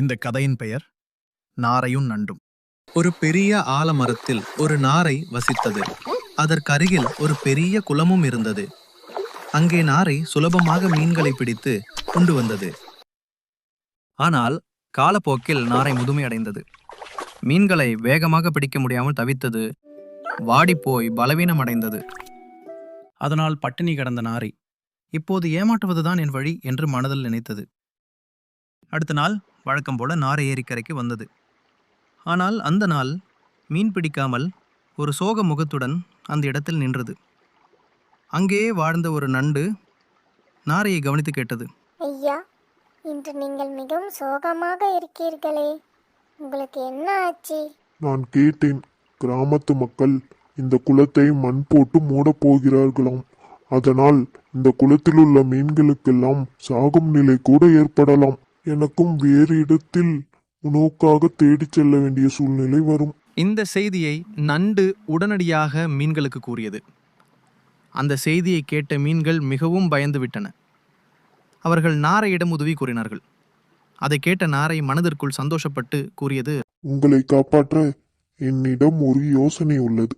இந்த கதையின் பெயர் நாரையும் நண்டும். ஒரு பெரிய ஆலமரத்தில் ஒரு நாரை வசித்தது. அதற்கருகில் ஒரு பெரிய குளமும் இருந்தது. அங்கே நாரை சுலபமாக மீன்களை பிடித்து கொண்டு வந்தது. ஆனால் காலப்போக்கில் நாரை முதுமையடைந்தது மீன்களை வேகமாக பிடிக்க முடியாமல் தவித்தது. வாடிப்போய் பலவீனமடைந்தது அதனால் பட்டினி கடந்த நாரை இப்போது ஏமாற்றுவதுதான் என் வழி என்று மனதில் நினைத்தது. அடுத்த நாள் வழக்கம் போல நாரை ஏரிக்கரைக்கு வந்தது. ஆனால் அந்த நாள் மீன் பிடிக்காமல் ஒரு சோக முகத்துடன் அந்த இடத்தில் நின்றது. அங்கே வாழ்ந்த ஒரு நண்டு நாரையை கவனித்து கேட்டது. ஐயா இன்று நீங்கள் மிகவும் சோகமாக இருக்கீர்களே உங்களுக்கு என்ன ஆச்சு? நான் கேட்டேன். கிராமத்து மக்கள் இந்த குளத்தை மண் போட்டு மூடப் போகிறார்களாம். அதனால் இந்த குளத்தில் உள்ள மீன்களுக்கெல்லாம் சாகும் நிலை கூட ஏற்படலாம். எனக்கும் வேறு இடத்தில் உணவுக்காக தேடிச் செல்ல வேண்டிய சூழ்நிலை வரும். இந்த செய்தியை நண்டு உடனடியாக மீன்களுக்கு கூறியது. அந்த செய்தியை கேட்ட மீன்கள் மிகவும் பயந்து விட்டன அவர்கள் நாரையிடம் உதவி கூறினார்கள். அதை கேட்ட நாரை மனதிற்குள் சந்தோஷப்பட்டு கூறியது உங்களை காப்பாற்ற என்னிடம் ஒரு யோசனை உள்ளது.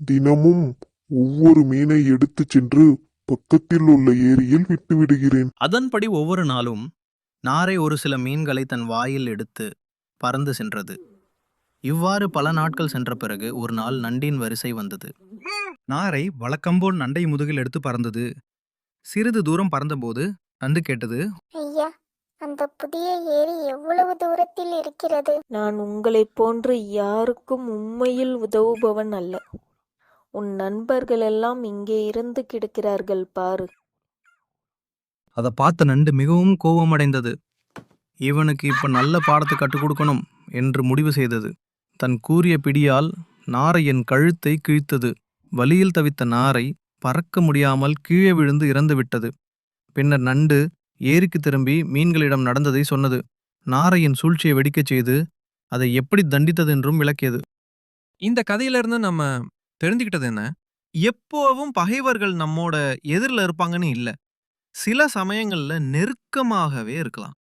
தினமும் ஒவ்வொரு மீனை எடுத்துச் சென்று பக்கத்தில் உள்ள ஏரியில் விட்டு விடுகிறேன் அதன்படி ஒவ்வொரு நாளும் நாரை ஒரு சில மீன்களை தன் வாயில் எடுத்து பறந்து சென்றது. இவ்வாறு பல நாட்கள் சென்ற பிறகு ஒரு நாள் நண்டின் வரிசை வந்தது. நாரை வழக்கம்போல் நண்டை முதுகில் எடுத்து பறந்தது. சிறிது தூரம் பறந்தபோது நண்டு கேட்டது ஐயா அந்த புதிய ஏரி எவ்வளவு தூரத்தில் இருக்கிறது? நான் உங்களைப் போன்று யாருக்கும் உண்மையில் உதவுபவன் அல்ல. உன் நண்பர்களெல்லாம் இங்கே இருந்து கிடக்கிறார்கள் பாரு. அதை பார்த்த நண்டு மிகவும் கோபமடைந்தது. இவனுக்கு இப்ப நல்ல பாடத்தை கற்றுக் கொடுக்கணும் என்று முடிவு செய்தது. தன் கூறிய பிடியால் நாரை என் கழுத்தை கிழித்தது. வலியில் தவித்த நாரை பறக்க முடியாமல் கீழே விழுந்து இறந்து விட்டது. பின்னர் நண்டு ஏரிக்கு திரும்பி மீன்களிடம் நடந்ததை சொன்னது. நாரையின் சூழ்ச்சியை வெடிக்கச் செய்து அதை எப்படி தண்டித்தது என்றும் விளக்கியது. இந்த கதையில இருந்து நம்ம தெரிஞ்சுக்கிட்டது என்ன? எப்போவும் பகைவர்கள் நம்மோட எதிரில் இருப்பாங்கன்னு இல்ல. சில சமயங்கள்ல நெருக்கமாகவே இருக்கலாம்.